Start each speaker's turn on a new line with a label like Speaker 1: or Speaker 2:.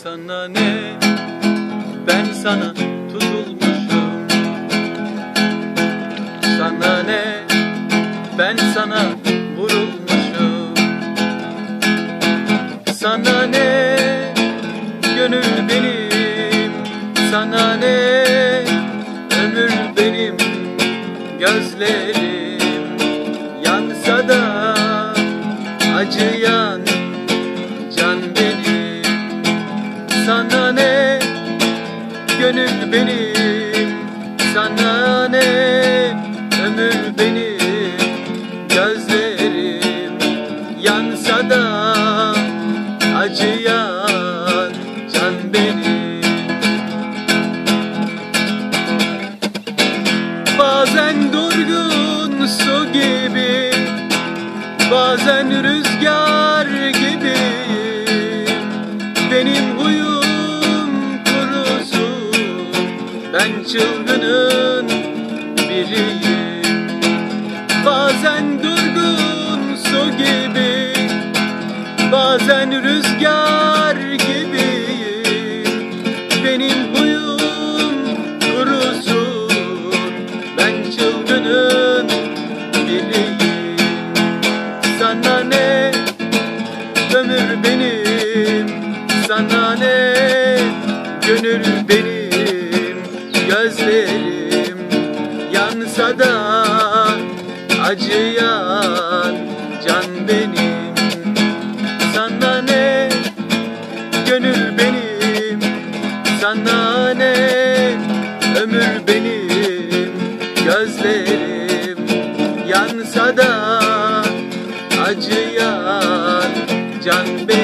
Speaker 1: Sana ne? Ben sana tutulmuşum. Sana ne? Ben sana vurulmuşum. Sana ne? Gönül benim. Sana ne? Ömür benim. Gözlerim yansa da acıyan Sana ne? Gönül benim. Sana ne? Ömür benim. Gözlerim yansa da acıyan can benim. Bazen durgun su gibi Bazen rüzgar gibi Ben çılgının biriyim. Bazen durgun su gibi Bazen rüzgar gibi Benim huyum kurusun. Ben çılgının biriyim. Sana ne? Ömür benim. Sana ne? Gönül benim Gözlerim yansa da acıyan can benim. Sana ne? Gönül benim. Sana ne? Ömür benim. Gözlerim yansa da acıyan can benim